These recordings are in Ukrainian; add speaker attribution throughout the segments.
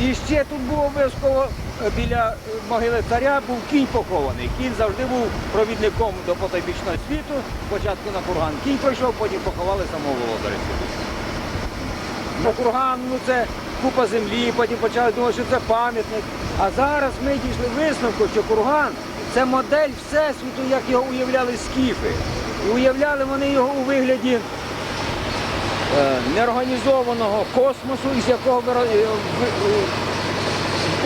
Speaker 1: І ще тут був обов'язково е, біля е, могили царя був кінь похований. Кінь завжди був провідником до потойбічного світу, спочатку на курган. Кінь пройшов, потім поховали самого володаря. Ну, курган, ну це купа землі, потім почали думати, що це пам'ятник. А зараз ми дійшли висновку, що курган це модель всесвіту, як його уявляли скіфи. І уявляли вони його у вигляді е, неорганізованого космосу, із якого е,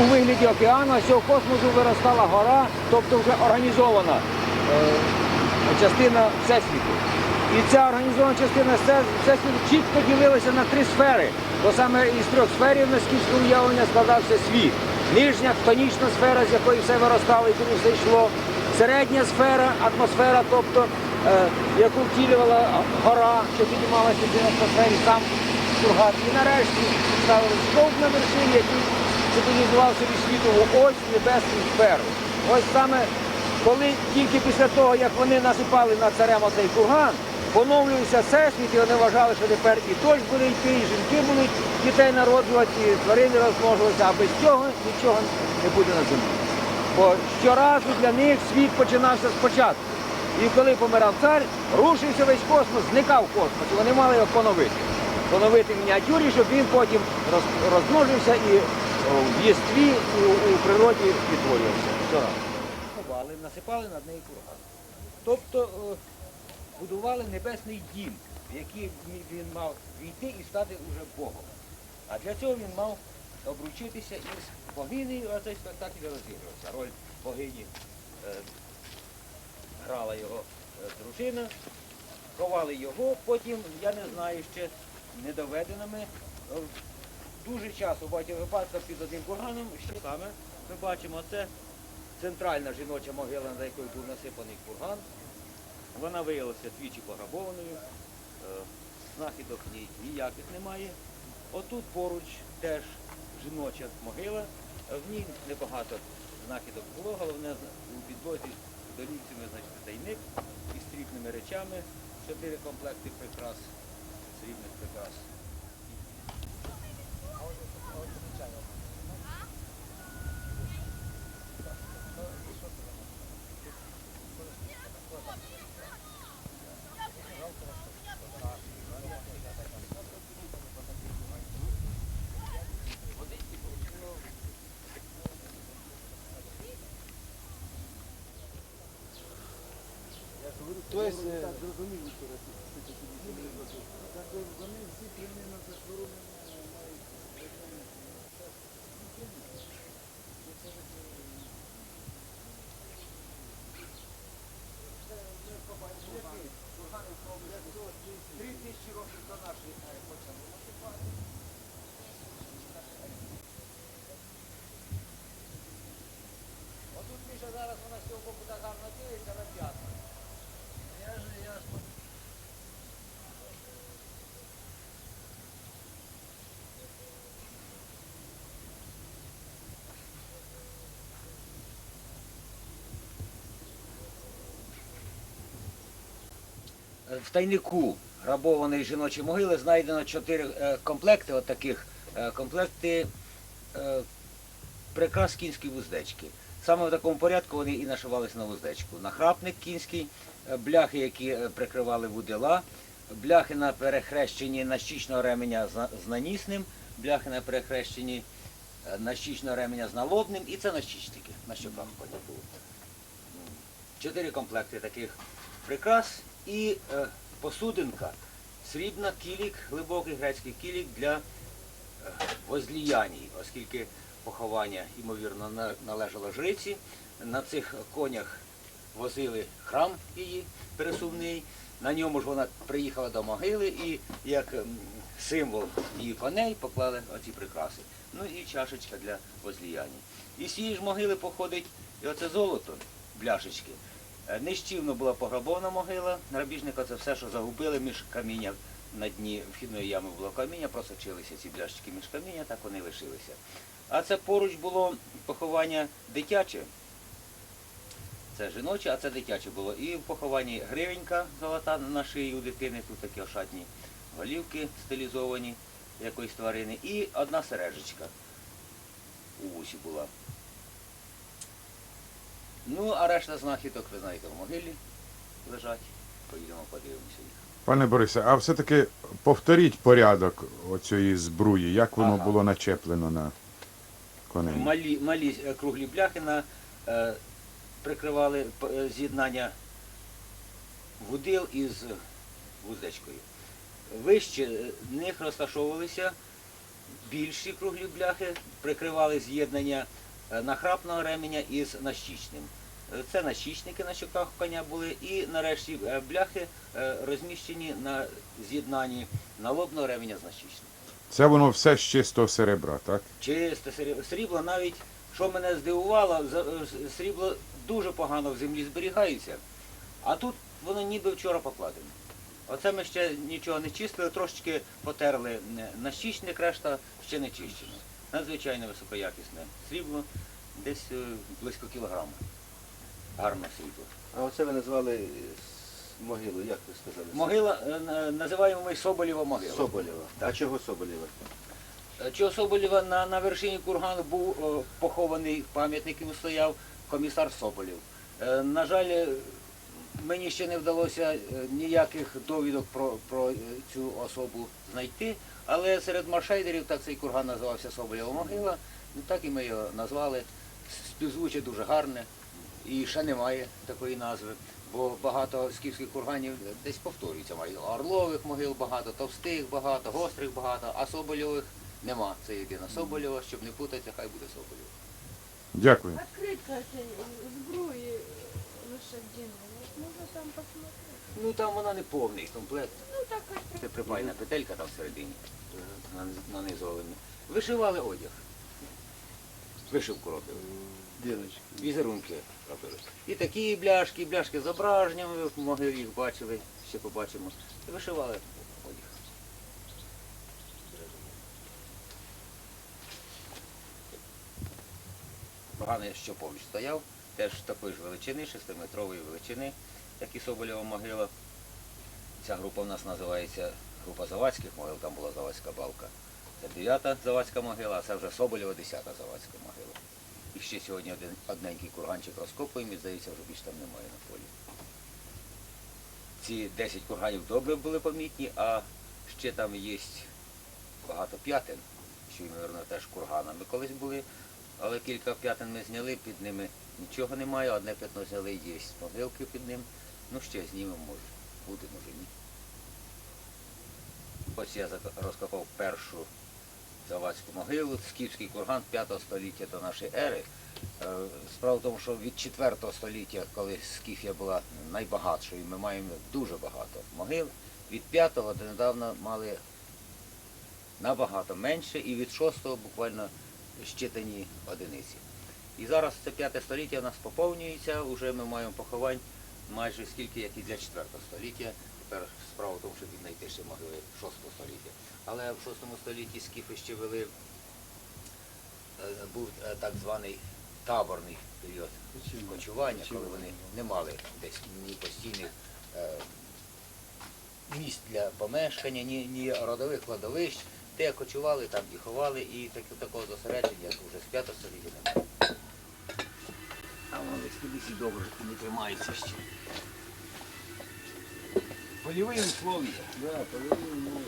Speaker 1: у вигляді океану, а з цього космосу виростала гора, тобто вже організована е, частина Всесвіту. І ця організована частина Всесвіту чітко ділилася на три сфери. Бо саме із трьох сферів на скіфське уявлення складався світ. Нижня хтонічна сфера, з якої все виростало і куди все йшло. Середня сфера, атмосфера, тобто, е, яку втілювала гора, що піднімалася в атмосфері, сам курган. І нарешті ставили стовп на вершині, який символізував собі світову ось небесну сферу. Ось саме коли тільки після того, як вони насипали над царем оцей курган, поновлювався всесвіт, і вони вважали, що тепер і дощ буде йти, і жінки будуть дітей народжувати, і тварини розмножуватися, а без цього нічого не буде на землі. Бо щоразу для них світ починався спочатку. І коли помирав цар, рушився весь космос, зникав космос, і вони мали його поновити. Поновити в мініатюрі, щоб він потім роз- розмножився і в єстві, і у, природі відтворювався. Щоразу. Насипали над нею курган. Тобто е, будували небесний дім, в який він- мав війти і стати уже Богом. А для цього він мав обручитися із богинею, а цей спектакль розігрався. Роль богині е, грала його е, дружина, ховали його, потім, я не знаю, ще недоведеними. е, Дуже часто в багатьох випадках під одним курганом, що саме ми бачимо, це центральна жіноча могила, на якої був насипаний курган. Вона виявилася двічі пограбованою, е, знахідок в ній ніяких немає. Отут поруч теж жіноча могила, Е, в ній небагато знахідок було, головне у підлозі долівцями значить, тайник із срібними речами, чотири комплекти прикрас, срібних прикрас.
Speaker 2: Тобто, так зрозуміло, що Так вони всі примерно захворовані мають
Speaker 1: Три тисячі років до нашої ери почали насипати. Отут Міша зараз вона з цього боку так гарно дивиться на п'ятна. Я ж я ж В тайнику грабованої жіночої могили знайдено чотири е, комплекти, от е, комплекти е, прикрас кінської вуздечки. Саме в такому порядку вони і нашивалися на вуздечку. Нахрапник кінський, е, бляхи, які е, прикривали вудила, бляхи на перехрещенні нащічного ременя з нанісним, бляхи на перехрещенні е, нащічного ременя з налобним, і це нащічники на щоках коня були. Чотири комплекти таких прикрас і е, посудинка, срібна кілік, глибокий грецький кілік для е, возліяній, оскільки поховання, ймовірно, на- належало жриці. На цих конях возили храм її пересувний. На ньому ж вона приїхала до могили і як м, символ її коней поклали оці прикраси. Ну і чашечка для возліяння. І з цієї ж могили походить і оце золото, бляшечки. Е, Нещівно була пограбована могила. Грабіжника це все, що загубили між каміння. На дні вхідної ями було каміння, просочилися ці бляшечки між каміння, так вони лишилися. А це поруч було поховання дитяче. Це жіноче, а це дитяче було. І в похованні гривенька золота на шиї у дитини, тут такі ошатні голівки стилізовані якоїсь тварини. І одна сережечка у вусі була. Ну, а решта знахідок, ви знаєте, в могилі лежать. Поїдемо подивимося їх.
Speaker 3: Пане Борисе, а все-таки повторіть порядок оцієї збруї, як воно
Speaker 1: Ага.
Speaker 3: було начеплено на коней.
Speaker 1: Малі, малі е, круглі бляхи на, е, прикривали п- е, з'єднання вудил із вуздечкою. Вище е, них розташовувалися більші круглі бляхи, прикривали з'єднання нахрапного ременя із нащічним. Е, Це нащічники на щоках коня були, і нарешті е, бляхи е, розміщені на з'єднанні налобного ременя з нащічним.
Speaker 3: Це воно все з чистого серебра, так?
Speaker 1: Чисте срібло. Срібло навіть, що мене здивувало, е, срібло дуже погано в землі зберігається, а тут воно ніби вчора покладено. Оце ми ще нічого не чистили, трошечки потерли е, нащічник, решта ще не чищено. Надзвичайно високоякісне срібло, десь е, близько кілограма. Гарне срібло.
Speaker 2: А оце ви назвали могилу, як ви сказали?
Speaker 1: Могила, е, називаємо ми Соболєва могила.
Speaker 2: Соболєва.
Speaker 1: Так.
Speaker 2: А чого Соболєва?
Speaker 1: Чого Соболєва на, на вершині кургану був е, похований пам'ятник йому стояв комісар Соболєв. Е, на жаль, е, мені ще не вдалося е, ніяких довідок про, про е, цю особу знайти, але серед маршейдерів так цей курган називався Соболєва могила. Ну, так і ми його назвали. Співзвуччя дуже гарне і ще немає такої назви. Бо багато скіфських курганів десь повторюється. Має орлових могил багато, товстих багато, гострих багато, а Соболєвих нема. Це єдина Соболєва, щоб не путатися, хай буде Соболєва.
Speaker 3: Дякую.
Speaker 4: Открытка этой сбруи лошадиной. Вот можно там посмотреть.
Speaker 1: Ну там вона не повний комплект.
Speaker 4: Ну так как
Speaker 1: Це припайна петелька там всередині, на- Вишивали одяг. Вишивку робили.
Speaker 2: Дірочки.
Speaker 1: Візерунки робили. І такі бляшки, бляшки з зображеннями, ви в могилі їх бачили, ще побачимо. І вишивали одяг. Поганий, що поруч стояв, теж такої ж величини, 6-метрової величини, як і Соболєва могила. Ця група в нас називається група завадських могил, там була завадська балка. Це 9 завадська могила, а це вже Соболєва 10 завадська могила. І ще сьогодні один одненький курганчик розкопуємо і здається, вже більше там немає на полі. Ці 10 курганів добре були помітні, а ще там є багато п'ятин, що, мабуть, теж курганами колись були. Але кілька п'ятин ми зняли, під ними нічого немає, одне п'ятно зняли, є могилки під ним. Ну ще знімемо, може. Буде, може ні. Ось я розкопав першу завадську могилу, скіфський курган 5 століття до нашої ери. Е, Справа в тому, що від 4 століття, коли Скіфія була найбагатшою, ми маємо дуже багато могил. Від 5-го донедавна мали набагато менше, і від 6-го буквально щитані одиниці. І зараз це 5 століття у нас поповнюється, вже ми маємо поховань майже скільки, як і для 4 століття. Тепер справа в тому, щоб віднайти ще могили 6 століття. Але в 6 столітті скіфи ще вели, е, був е, так званий таборний період кочування, коли вони не мали десь ні постійних е, місць для помешкання, ні, ні родових кладовищ. Де кочували, там і ховали, і так, такого зосередження як вже з п'ятого століття немає. А вони скудись і добре не тримаються ще. Польові условия.
Speaker 2: Да, повинні, ну,